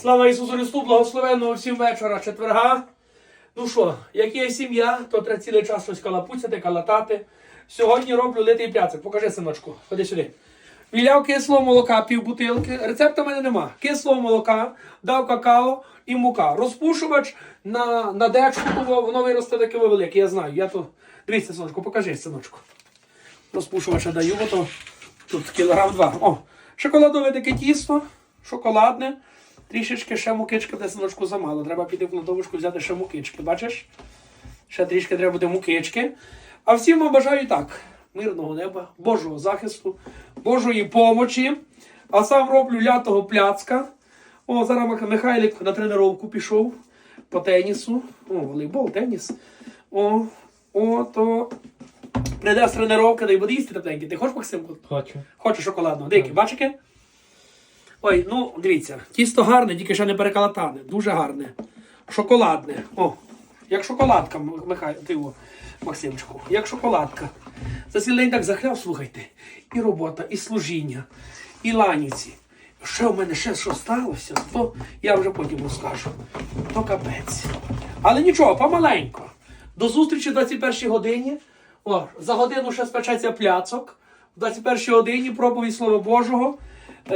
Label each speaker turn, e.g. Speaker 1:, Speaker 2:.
Speaker 1: Слава Ісусу Христу, благословенного всім вечора, четверга. Ну що, як є сім'я, то треба цілий час щось калапуцяти, калатати. Сьогодні роблю литий пляцик. Покажи, синочку, ходи сюди. Віляв кислого молока, пів бутилки. Рецепту в мене нема. Кислого молока, дав какао і мука. Розпушувач на, на дечку, воно воно виросте таке велике, я знаю. Я то... Дивіться, синочку, покажи, синочку. Розпушувача даю, бо то тут кілограм два. О, шоколадове таке тісто, шоколадне. Трішечки ще мукички, де синочку замало. Треба піти в кладовочку взяти ще мукички. Бачиш? Ще трішки треба буде мукички. А всім вам бажаю так: мирного неба, Божого захисту, Божої помочі. А сам роблю лятого пляцка. О, зараз Михайлик на тренировку пішов по тенісу. О, волейбол, теніс. О, о, то прийде з тренировки, дай буде їсти тепленький. Ти хочеш, Максимку?
Speaker 2: Хочу.
Speaker 1: Хочу шоколадного. Дикі, бачите? Ой, ну дивіться, тісто гарне, тільки ще не перекалатане. Дуже гарне. Шоколадне. О, як шоколадка, М- Михай, ти о, Максимчику. Як шоколадка. За цілий день так захляв, слухайте. І робота, і служіння, і ланіці. Ще в мене ще що сталося, то я вже потім розкажу. То капець. Але нічого, помаленько. До зустрічі в 21 годині. О, за годину ще спечеться пляцок. В 21 годині проповідь Слова Божого.